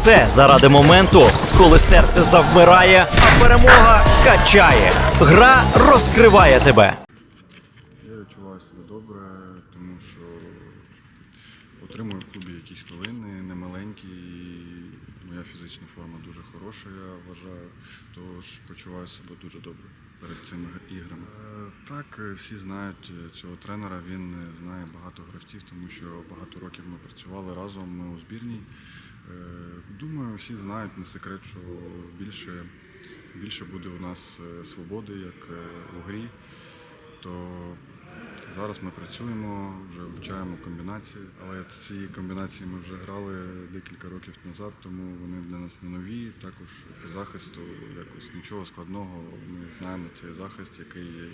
все заради моменту, коли серце завмирає, а перемога качає. Гра розкриває тебе. Я відчуваю себе добре, тому що отримую в клубі якісь хвилини, немаленькі, моя фізична форма дуже хороша, я вважаю, тож почуваю себе дуже добре перед цими іграми. Е, Так, е, всі знають е, цього тренера, він знає багато гравців, тому що багато років ми працювали разом, ми у збірній. Е, Думаю, всі знають не секрет, що більше, більше буде у нас е, свободи, як е, у грі то зараз ми працюємо, вже вивчаємо комбінації, але ці комбінації ми вже грали декілька років назад, тому вони для нас не нові. Також по захисту якось нічого складного. Ми знаємо цей захист, який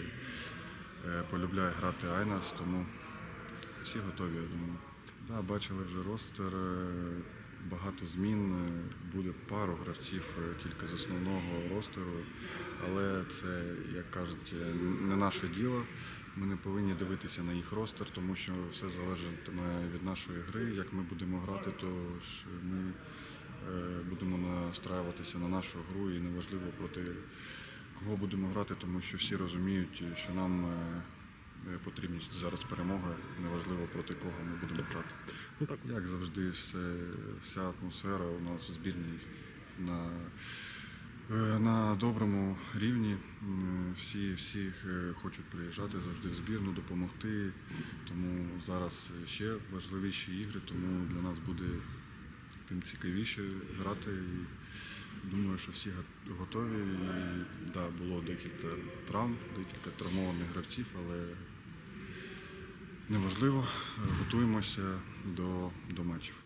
полюбляє грати Айнарс, тому всі готові, я думаю. Да, бачили вже ростер, багато змін. е, Буде пару гравців е, тільки з основного ростеру, але це, як кажуть, е, не наше діло. Ми не повинні дивитися на їх ростер, тому що все залежатиме від нашої гри. Як ми будемо грати, то ж ми будемо настраюватися на нашу гру і неважливо проти кого будемо грати, тому що всі розуміють, що нам е, зараз перемоги, неважливо проти кого ми будемо грати. Ну так, Як завжди, все, вся атмосфера у нас в збірній на, е, на доброму рівні. Всі, всі е, хочуть приїжджати завжди в збірну, допомогти. Тому зараз ще важливіші ігри, тому для нас буде тим цікавіше грати. І думаю, що всі готові. І, да, було декілька травм, декілька травмованих гравців, але неважливо. Готуємося до, до матчів.